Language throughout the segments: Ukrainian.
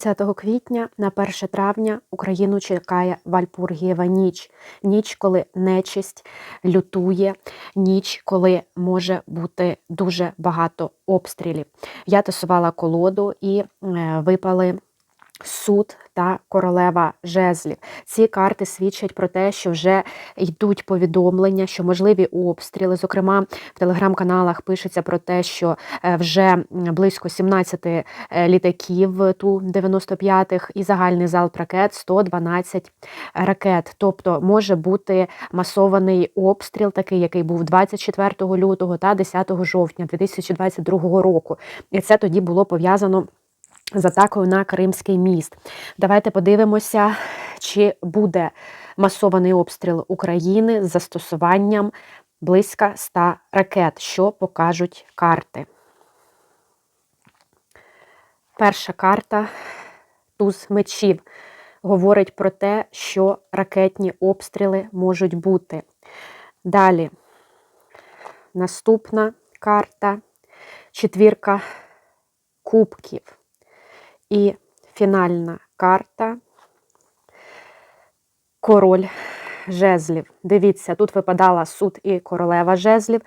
10 квітня на 1 травня Україну чекає Вальпургієва ніч. Ніч, коли нечисть лютує, ніч, коли може бути дуже багато обстрілів. Я тасувала колоду і е, випали суд та королева жезлів. Ці карти свідчать про те, що вже йдуть повідомлення, що можливі обстріли. Зокрема, в телеграм-каналах пишеться про те, що е, вже близько 17 е, літаків ту 95-х і загальний залп ракет 112 ракет. Тобто може бути масований обстріл, такий, який був 24 лютого та 10 жовтня 2022 року. І це тоді було пов'язано з атакою на Кримський міст. Давайте подивимося, чи буде масований обстріл України з застосуванням близько 100 ракет, що покажуть карти. Перша карта туз мечів говорить про те, що ракетні обстріли можуть бути. Далі наступна карта четвірка кубків. І фінальна карта Король жезлів. Дивіться, тут випадала суд і королева жезлів,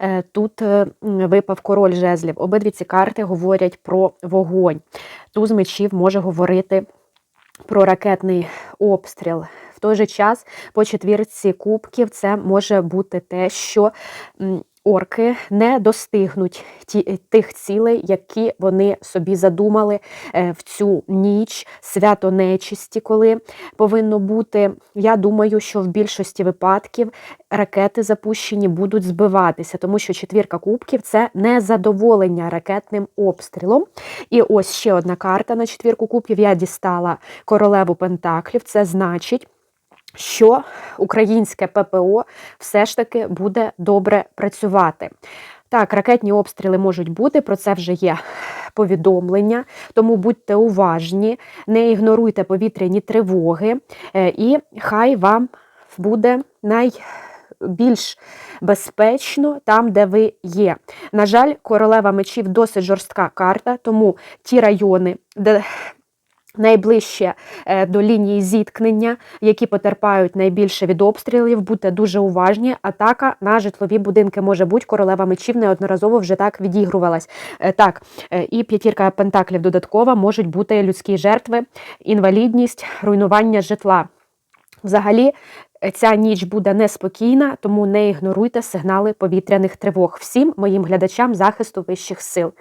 е, тут е, випав король жезлів. Обидві ці карти говорять про вогонь. Туз мечів може говорити про ракетний обстріл. В той же час по четвірці кубків це може бути те, що орки не достигнуть ті, тих цілей, які вони собі задумали е, в цю ніч, свято нечисті, коли повинно бути. Я думаю, що в більшості випадків ракети запущені будуть збиватися, тому що четвірка кубків це незадоволення ракетним обстрілом. І ось ще одна карта на четвірку кубків. Я дістала королеву Пентаклів. Це значить. Що українське ППО все ж таки буде добре працювати. Так, ракетні обстріли можуть бути, про це вже є повідомлення, тому будьте уважні, не ігноруйте повітряні тривоги, е, і хай вам буде найбільш безпечно там, де ви є. На жаль, королева мечів досить жорстка карта, тому ті райони, де найближче е, до лінії зіткнення, які потерпають найбільше від обстрілів, будьте дуже уважні. Атака на житлові будинки може бути. Королева мечів неодноразово вже так відігрувалась. Е, Так, е, і п'ятірка пентаклів додаткова можуть бути людські жертви, інвалідність, руйнування житла. Взагалі, ця ніч буде неспокійна, тому не ігноруйте сигнали повітряних тривог. Всім моїм глядачам захисту вищих сил.